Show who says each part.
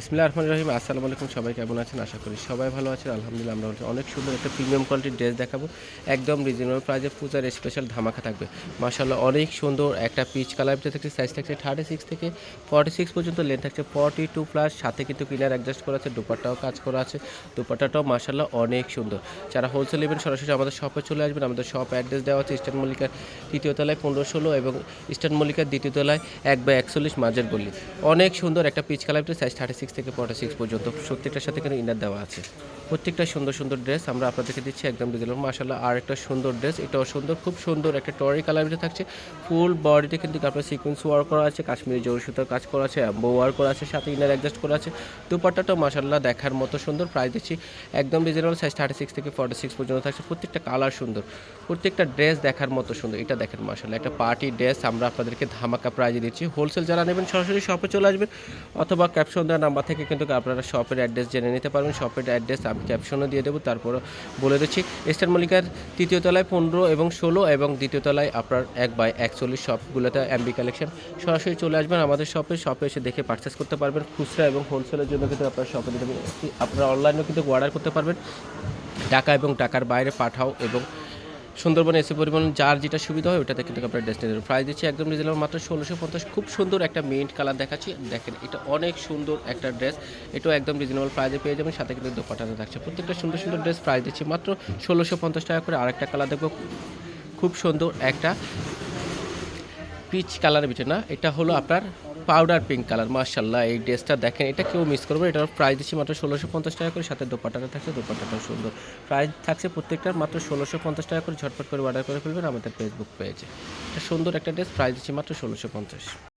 Speaker 1: ইসমিল্লা রহমান রহিম, আসসালামু আলাইকুম সবাই, কেমন আছেন? আশা করি সবাই ভালো আছেন। আলহামদুলিল্লাহ, আমরা আছি। অনেক সুন্দর একটা প্রিমিয়াম কোয়ালিটির ড্রেস দেখাবো। একদম রিজনেবল প্রাইসে পূজার স্পেশাল ধামাকা থাকবে। মাশাল্লাহ অনেক সুন্দর একটা পিচ কালার ভিতরে থাকছে সাইজ থাকছে থার্টি সিক্স থেকে ফর্টি সিক্স পর্যন্ত লেন্থ থাকছে ফর্টি টু প্লাস সাথে কিন্তু কিনার অ্যাডজাস্ট করা আছে, দুপাট্টাও কাজ করা আছে। দুপাট্টাটাও মাশাল্লাহ অনেক সুন্দর। যারা হোলসেল নেবেন, সরাসরি আমাদের শপে চলে আসবেন। আমাদের শপ অ্যাড্রেস দেওয়া আছে ইস্টার্ন মল্লিকার তৃতীয় তলায় পনেরো ষোলো এবং ইস্টার্ন মল্লিকার দ্বিতীয় তলায় এক বা একচল্লিশ মাঝের গল্লি অনেক সুন্দর একটা পিচ কালারটি সাইজ থার্টি সিক্স থেকে পটা সিক্স পর্যন্ত। প্রত্যেকটার সাথে কিন্তু ইনার দেওয়া আছে। প্রত্যেকটা সুন্দর সুন্দর ড্রেস আমরা আপনাদেরকে দিচ্ছি একদম ডিজেল মাসাল্লাহ আর একটা সুন্দর ড্রেস এটাও সুন্দর, খুব সুন্দর একটা টরি কালার থাকছে। ফুল বডিতে কিন্তু আপনার সিকুয়েন্স ওয়ার করা আছে, কাশ্মীরি জরি সুতার কাজ করা আছে অ্যাম্বো ওয়ার করা আছে, সাথে ইনার অ্যাডজাস্ট করা আছে। দুপাট্টাটাও মাসাল্লাহ দেখার মতো সুন্দর প্রাইস দিচ্ছি একদম রিজনেবল সাইজ থার্টি সিক্স থেকে ফর্টি সিক্স পর্যন্ত থাকছে। প্রত্যেকটা কালার সুন্দর, প্রত্যেকটা ড্রেস দেখার মতো সুন্দর, এটা দেখেন মাসাল্লাহ একটা পার্টি ড্রেস আমরা আপনাদেরকে ধামাকা প্রাইজে দিচ্ছি। হোলসেল যারা নেবেন, সরাসরি শপে চলে আসবেন, অথবা ক্যাপশন দেওয়া নাম্বার থেকে কিন্তু আপনারা শপের অ্যাড্রেস জেনে নিতে পারবেন। শপের অ্যাড্রেস আমি ক্যাপশনও দিয়ে দেবো তারপর বলে দিচ্ছি। স্টার মল্লিকার তৃতীয় তলায় পনেরো এবং ষোলো এবং দ্বিতীয় তলায় আপনার এক বাই একচল্লিশ শপগুলোতে এমবি কালেকশন সরাসরি চলে আসবেন। আমাদের শপে শপে এসে দেখে পারচেস করতে পারবেন। খুচরা এবং হোলসেলের জন্য কিন্তু আপনার শপে আপনারা অনলাইনেও কিন্তু অর্ডার করতে পারবেন। টাকা এবং টাকার বাইরে পাঠাও এবং সুন্দরবনে এসে পরিমাণ যার যেটা সুবিধা হয় ওটাতে কিন্তু আপনার ডেস্টিনেশন প্রাইস দিচ্ছি একদম রিজনেবল মাত্র ষোলোশো পঞ্চাশ। খুব সুন্দর একটা মিন্ট কালার দেখাচ্ছি। দেখেন, এটা অনেক সুন্দর একটা ড্রেস এটাও একদম রিজনেবল প্রাইসে পেয়ে যাবেন। সাথে কিন্তু দোপাটাতে থাকছে। প্রত্যেকটা সুন্দর সুন্দর ড্রেস প্রাইস দিচ্ছি। মাত্র ষোলোশো পঞ্চাশ টাকা করে আরেকটা কালার দেখব। খুব সুন্দর একটা পিচ কালারের ভিতরে না, এটা হলো আপনার পাউডার পিঙ্ক কালার মার্শাল্লাহ এই ড্রেসটা দেখেন, এটা কেউ মিস করবে এটার প্রাইস দিচ্ছি মাত্র ষোলোশো পঞ্চাশ টাকা করে। সাথে দোপাটাটা থাকছে দোপাটাটাও সুন্দর। প্রাইস থাকছে প্রত্যেকটার মাত্র ষোলোশো পঞ্চাশ টাকা করে। ঝটপট করে অর্ডার করে ফেলবেন আমাদের ফেসবুক পেজে এটা সুন্দর একটা ড্রেস প্রাইস দিচ্ছি মাত্র ষোলোশো পঞ্চাশ।